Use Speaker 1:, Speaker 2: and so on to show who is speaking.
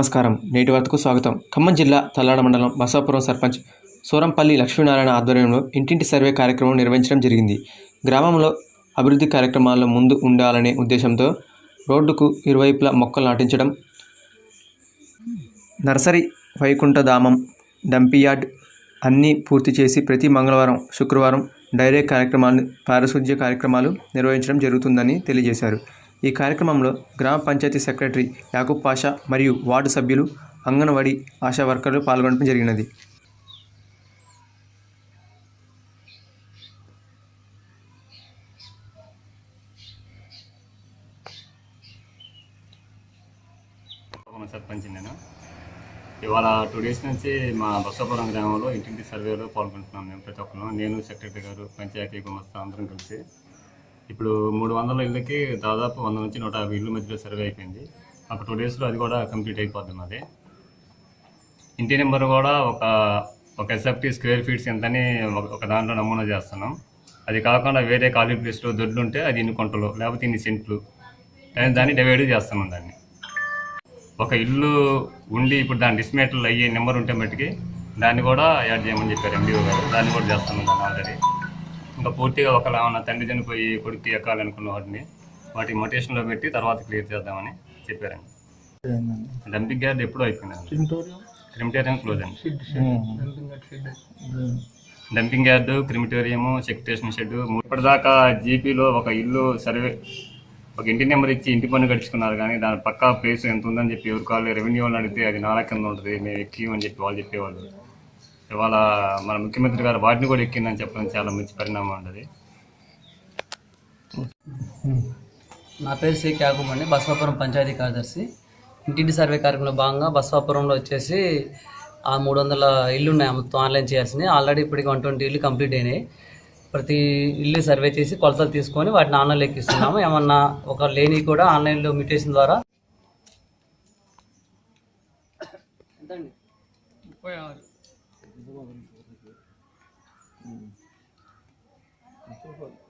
Speaker 1: నమస్కారం. నేటి వార్తకు స్వాగతం. ఖమ్మం జిల్లా తల్లాడ మండలం బసాపురం సర్పంచ్ సూరంపల్లి లక్ష్మీనారాయణ ఆధ్వర్యంలో ఇంటింటి సర్వే కార్యక్రమం నిర్వహించడం జరిగింది. గ్రామంలో అభివృద్ధి కార్యక్రమాల్లో ముందు ఉండాలనే ఉద్దేశంతో రోడ్డుకు ఇరువైపులా మొక్కలు నాటించడం నర్సరీ వైకుంఠధామం డంపియార్డ్ అన్నీ పూర్తి చేసి ప్రతి మంగళవారం శుక్రవారం డైరీ కార్యక్రమాలు పారిశుధ్య కార్యక్రమాలు నిర్వహించడం జరుగుతుందని తెలియజేశారు. ఈ కార్యక్రమంలో గ్రామ పంచాయతీ సెక్రటరీ యాకూబ్ పాషా మరియు వార్డు సభ్యులు అంగన్వాడీ ఆశా వర్కర్లు పాల్గొనడం జరిగినది.
Speaker 2: సర్పంచ్ నేను? ఇవాళ టూ డేస్ నుంచి మా బసవపురం గ్రామంలో ఇంటింటి సర్వేలో పాల్గొంటున్నాం మేము ప్రతి ఒక్కరు. నేను సెక్రటరీ గారు పంచాయతీ గుమస్తా అందరం కలిసి. ఇప్పుడు మూడు వందల ఇళ్ళకి దాదాపు వంద నుంచి నూట యాభై ఇళ్ళు మధ్యలో సర్వే అయిపోయింది. ఒక టూ డేస్లో అది కూడా కంప్లీట్ అయిపోద్ది మాది. ఇంటి నెంబర్ కూడా ఒక ఒక ఎస్ఎఫ్టీ స్క్వేర్ ఫీట్స్ ఎంతని ఒక- ఒక దాంట్లో నమూనా చేస్తున్నాం. అది కాకుండా వేరే ఖాళీ ప్లేస్లో దొడ్లు ఉంటే అది ఇన్ని కొంటలు లేకపోతే ఇన్ని సెంట్లు. దాన్ని- దాన్ని డివైడ్ చేస్తున్నాం దాన్ని. ఒక ఇల్లు ఉండి ఇప్పుడు దాని డిస్మేటల్ అయ్యే నెంబర్ ఉంటే మట్టుకి దాన్ని కూడా యాడ్ చేయమని చెప్పారు ఎండిఓ గారు. దాన్ని కూడా చేస్తున్నాం దాన్ని ఆల్రెడీ. ఇంకా పూర్తిగా ఒకలా ఏమన్నా తండ్రి చనిపోయి కొడుకు ఎక్కాలనుకున్న వాటిని వాటి మొటేషన్లో పెట్టి తర్వాత క్లియర్ చేద్దామని చెప్పారండి. డంపింగ్ యార్డ్ ఎప్పుడూ అయిపోయిందండి. క్రిమిటేరియం క్లోజ్ అండి. డంపింగ్ యార్డు క్రిమిటోరియం సెక్టేషన్ షెడ్ ఇప్పటిదాకా జీపీలో ఒక ఇల్లు సర్వే ఒక ఇంటి నెంబర్ ఇచ్చి ఇంటి పన్ను గడుచుకున్నారు కానీ దాని పక్కా ప్లేస్ ఎంత ఉందని చెప్పి ఎవరు కావాలి రెవెన్యూ వాళ్ళని అడిగితే అది నాలా కింద ఉంటుంది. మేము ఎక్కి అని చెప్పి వాళ్ళు చెప్పేవాళ్ళు. ఇవాళ మన ముఖ్యమంత్రి గారు వాటిని కూడా ఎక్కిందని చెప్పడం చాలా మంచి పరిణామం ఉంటుంది
Speaker 3: నా పేరు యాకూబ్ అండి బసవాపురం పంచాయతీ కార్యదర్శి. ఇంటింటి సర్వే కార్యక్రమంలో భాగంగా బసవాపురంలో వచ్చేసి ఆ మూడు వందల ఇల్లు ఉన్నాయి మొత్తం ఆన్లైన్ చేయాల్సింది ఆల్రెడీ ఇప్పటికి వన్ ట్వంటీ ఇల్లు కంప్లీట్ అయినాయి. ప్రతి ఇల్లు సర్వే చేసి కొలతలు తీసుకొని వాటిని ఆన్లైన్లో ఎక్కిస్తున్నాము. ఏమన్నా ఒక లేని కూడా ఆన్లైన్లో మ్యూటేషన్ ద్వారా ఎంతండి? ముప్పై ఆరు. 嗯，你这个。